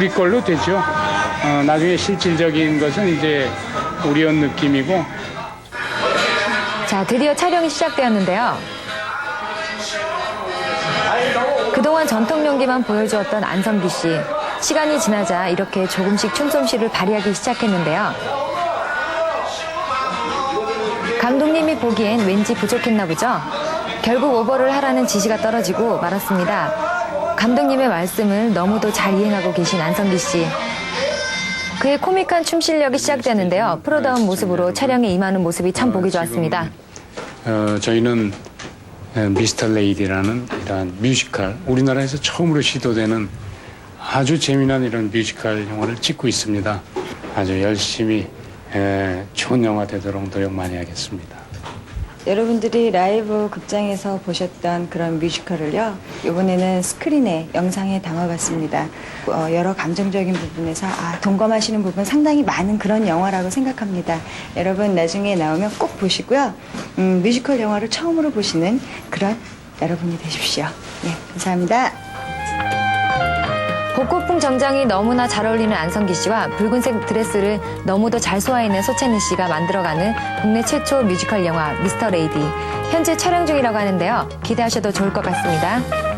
우리 걸로 되죠. 어, 나중에 실질적인 것은 이제 우리 온 느낌이고 자, 드디어 촬영이 시작되었는데요. 그동안 전통 연기만 보여주었던 안성기 씨. 시간이 지나자 이렇게 조금씩 춤솜씨를 발휘하기 시작했는데요. 감독님이 보기엔 왠지 부족했나 보죠. 결국 오버를 하라는 지시가 떨어지고 말았습니다. 감독님의 말씀을 너무도 잘 이행하고 계신 안성기 씨. 그의 코믹한 춤 실력이 시작되는데요. 프로다운 모습으로 촬영에 임하는 모습이 참 보기 좋았습니다. 어, 저희는 에, 미스터 레이디라는 이러한 뮤지컬 우리나라에서 처음으로 시도되는 아주 재미난 이런 뮤지컬 영화를 찍고 있습니다. 아주 열심히 에, 좋은 영화 되도록 노력 많이 하겠습니다. 여러분들이 라이브 극장에서 보셨던 그런 뮤지컬을요, 이번에는 스크린에, 영상에 담아봤습니다. 어, 여러 감정적인 부분에서, 아, 동감하시는 부분 상당히 많은 그런 영화라고 생각합니다. 여러분, 나중에 나오면 꼭 보시고요. 음, 뮤지컬 영화를 처음으로 보시는 그런 여러분이 되십시오. 네, 감사합니다. 복고풍 정장이 너무나 잘 어울리는 안성기 씨와 붉은색 드레스를 너무도 잘 소화해낸 소채니 씨가 만들어가는 국내 최초 뮤지컬 영화 미스터 레이디. 현재 촬영 중이라고 하는데요. 기대하셔도 좋을 것 같습니다.